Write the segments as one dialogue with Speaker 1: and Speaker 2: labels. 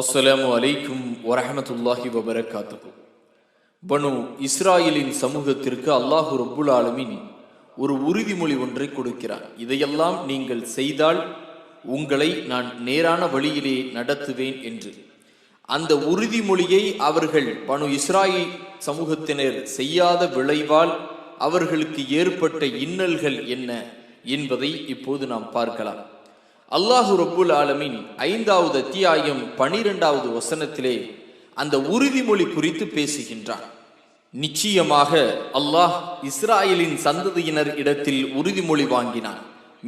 Speaker 1: அஸ்ஸலாமு அலைக்கும் வரஹமத்துல்லாஹி வபரகாத்து பனு இஸ்ராயலின் சமூகத்திற்கு அல்லாஹு ரப்புல் ஆலமின் ஒரு உறுதிமொழி ஒன்றை கொடுக்கிறார். இதையெல்லாம் நீங்கள் செய்தால் உங்களை நான் நேரான வழியிலே நடத்துவேன் என்று. அந்த உறுதிமொழியை அவர்கள் பனு இஸ்ராயில் சமூகத்தினர் செய்யாத விளைவால் அவர்களுக்கு ஏற்பட்ட இன்னல்கள் என்ன என்பதை இப்போது நாம் பார்க்கலாம். அல்லாஹு ரப்புல் ஆலமின் ஐந்தாவது அத்தியாயம் பனிரெண்டாவது வசனத்திலே அந்த உறுதிமொழி குறித்து பேசுகின்றான் நிச்சயமாக அல்லாஹ் இஸ்ராயலின் சந்ததியினர் இடத்தில் உறுதிமொழி வாங்கினான்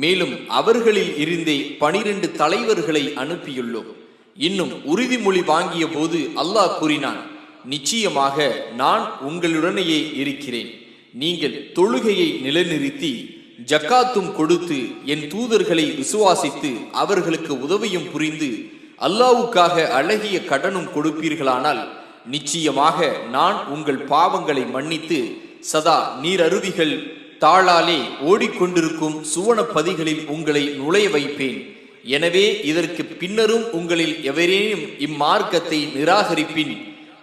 Speaker 1: மேலும் அவர்களில் இருந்தே பனிரெண்டு தலைவர்களை அனுப்பியுள்ளோம். இன்னும் உறுதிமொழி வாங்கிய போது அல்லாஹ் கூறினான் நிச்சயமாக நான் உங்களுடனேயே இருக்கிறேன். நீங்கள் தொழுகையை நிலைநிறுத்தி ஜக்காத்தும் கொடுத்து என் தூதர்களை விசுவாசித்து அவர்களுக்கு உதவியும் புரிந்து அல்லாவுக்காக அழகிய கடனும் கொடுப்பீர்களானால் நிச்சயமாக நான் உங்கள் பாவங்களை மன்னித்து சதா நீரருவிகள் தாளாலே ஓடிக்கொண்டிருக்கும் சுவனப்பதிகளில் உங்களை நுழைய வைப்பேன். எனவே இதற்கு பின்னரும் உங்களில் எவரேனும் இம்மார்க்கத்தை நிராகரிப்பின்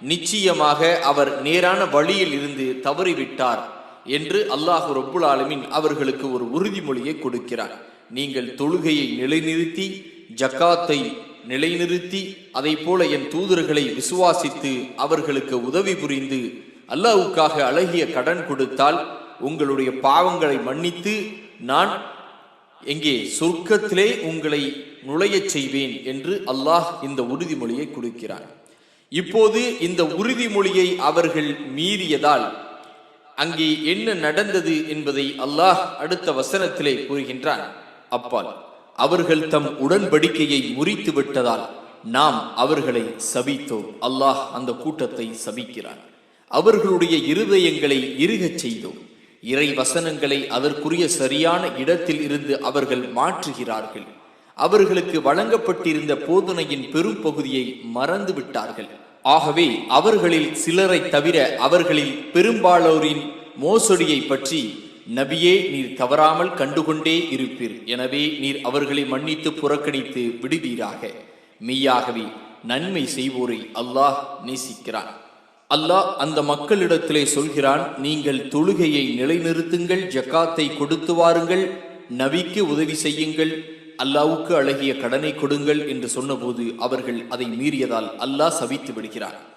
Speaker 1: நிச்சயமாக அவர் நேரான வழியில் இருந்து தவறிவிட்டார். என்று அல்லாஹு ரப்புல் ஆலமின் அவர்களுக்கு ஒரு உறுதிமொழியை கொடுக்கிறார். நீங்கள் தொழுகையை நிலைநிறுத்தி ஜக்காத்தை நிலைநிறுத்தி அதை போல என் தூதர்களை விசுவாசித்து அவர்களுக்கு உதவி புரிந்து அல்லாஹ்வுக்காக அழகிய கடன் கொடுத்தால் உங்களுடைய பாவங்களை மன்னித்து நான் எங்கே சொர்க்கத்திலே உங்களை நுழையச் செய்வேன் என்று அல்லாஹ் இந்த உறுதிமொழியை கொடுக்கிறான் இப்போது இந்த உறுதிமொழியை அவர்கள் மீறியதால் அங்கே என்ன நடந்தது என்பதை அல்லாஹ் அடுத்த வசனத்திலே கூறுகின்றான். அப்பால் அவர்கள் தம் உடன்படிக்கையை முறித்து விட்டதால் நாம் அவர்களை சபித்தோம். அல்லாஹ் அந்த கூட்டத்தை சபிக்கிறான். அவர்களுடைய இருதயங்களை இறுகச் செய்தோம். இறை வசனங்களை அதற்குரிய சரியான இடத்தில் இருந்து அவர்கள் மாற்றுகிறார்கள். அவர்களுக்கு வழங்கப்பட்டிருந்த போதனையின் பெரும் பகுதியை மறந்து விட்டார்கள். ஆகவே அவர்களில் சிலரை தவிர அவர்களில் பெரும்பாலோரின் மோசடியை பற்றி நபியே நீர் தவறாமல் கண்டுகொண்டே இருப்பீர். எனவே நீர் அவர்களை மன்னித்து புறக்கணித்து விடுவீராக. மெய்யாகவே நன்மை செய்வோரை அல்லாஹ் நேசிக்கிறான். அல்லாஹ் அந்த மக்களிடத்திலே சொல்கிறான் நீங்கள் தொழுகையை நிலைநிறுத்துங்கள் ஜக்காத்தை கொடுத்து வாருங்கள் நபிக்கு உதவி செய்யுங்கள் அல்லாவுக்கு அழகிய கடனை கொடுங்கள் என்று சொன்னபோது அவர்கள் அதை மீறியதால் அல்லாஹ் சபித்து விடுகிறார்.